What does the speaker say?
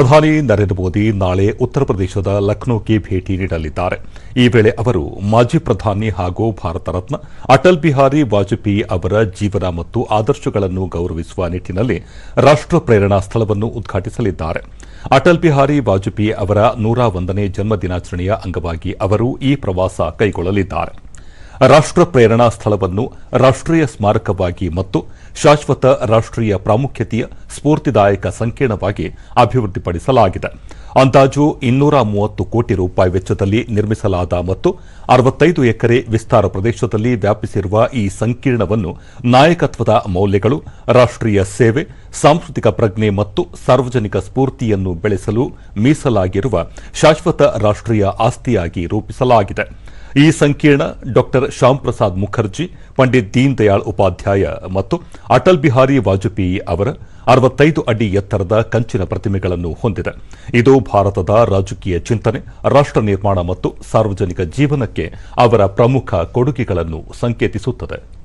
ಪ್ರಧಾನಿ ನರೇಂದ್ರ ಮೋದಿ ನಾಳೆ ಉತ್ತರ ಪ್ರದೇಶದ ಲಕ್ನೋಗೆ ಭೇಟಿ ನೀಡಲಿದ್ದಾರೆ. ಈ ವೇಳೆ ಅವರು ಮಾಜಿ ಪ್ರಧಾನಿ ಹಾಗೂ ಭಾರತ ರತ್ನ ಅಟಲ್ ಬಿಹಾರಿ ವಾಜಪೇಯಿ ಅವರ ಜೀವನ ಮತ್ತು ಆದರ್ಶಗಳನ್ನು ಗೌರವಿಸುವ ನಿಟ್ಟಿನಲ್ಲಿ ರಾಷ್ಟ ಪ್ರೇರಣಾ ಸ್ಥಳವನ್ನು ಉದ್ಘಾಟಿಸಲಿದ್ದಾರೆ. ಅಟಲ್ ಬಿಹಾರಿ ವಾಜಪೇಯಿ ಅವರ ನೂರ ಒಂದನೇ ಜನ್ಮ ದಿನಾಚರಣೆಯ ಅಂಗವಾಗಿ ಅವರು ಈ ಪ್ರವಾಸ ಕೈಗೊಳ್ಳಲಿದ್ದಾರೆ. ರಾಷ್ಟ ಪ್ರೇರಣಾ ಸ್ಥಳವನ್ನು ರಾಷ್ಟೀಯ ಸ್ಮಾರಕವಾಗಿ ಮತ್ತು ಶಾಶ್ವತ ರಾಷ್ಟೀಯ ಪ್ರಾಮುಖ್ಯತೆಯ ಸ್ಫೂರ್ತಿದಾಯಕ ಸಂಕೀರ್ಣವಾಗಿ ಅಭಿವೃದ್ಧಿಪಡಿಸಲಾಗಿದೆ. ಅಂದಾಜು ಇನ್ನೂರ ಮೂವತ್ತು ಕೋಟಿ ರೂಪಾಯಿ ವೆಚ್ಚದಲ್ಲಿ ನಿರ್ಮಿಸಲಾದ ಮತ್ತು ಅರವತ್ತೈದು ಎಕರೆ ವಿಸ್ತಾರ ಪ್ರದೇಶದಲ್ಲಿ ವ್ಯಾಪಿಸಿರುವ ಈ ಸಂಕೀರ್ಣವನ್ನು ನಾಯಕತ್ವದ ಮೌಲ್ಯಗಳು ರಾಷ್ಟೀಯ ಸೇವೆ, ಸಾಂಸ್ಕೃತಿಕ ಪ್ರಜ್ಞೆ ಮತ್ತು ಸಾರ್ವಜನಿಕ ಸ್ಫೂರ್ತಿಯನ್ನು ಬೆಳೆಸಲು ಮೀಸಲಾಗಿರುವ ಶಾಶ್ವತ ರಾಷ್ಟೀಯ ಆಸ್ತಿಯಾಗಿ ರೂಪಿಸಲಾಗಿದೆ. ಈ ಸಂಕೀರ್ಣ ಡಾಕ್ಟರ್ ಶ್ಯಾಮ್ ಪ್ರಸಾದ್ ಮುಖರ್ಜಿ, ಪಂಡಿತ್ ದೀನ್ ದಯಾಳ್ ಉಪಾಧ್ಯಾಯ ಮತ್ತು ಅಟಲ್ ಬಿಹಾರಿ ವಾಜಪೇಯಿ ಅವರ ಅರವತ್ತೈದು ಅಡಿ ಎತ್ತರದ ಕಂಚಿನ ಪ್ರತಿಮೆಗಳನ್ನು ಹೊಂದಿದೆ. ಇದು ಭಾರತದ ರಾಜಕೀಯ ಚಿಂತನೆ, ರಾಷ್ಟ್ರ ನಿರ್ಮಾಣ ಮತ್ತು ಸಾರ್ವಜನಿಕ ಜೀವನಕ್ಕೆ ಅವರ ಪ್ರಮುಖ ಕೊಡುಗೆಗಳನ್ನು ಸಂಕೇತಿಸುತ್ತದೆ.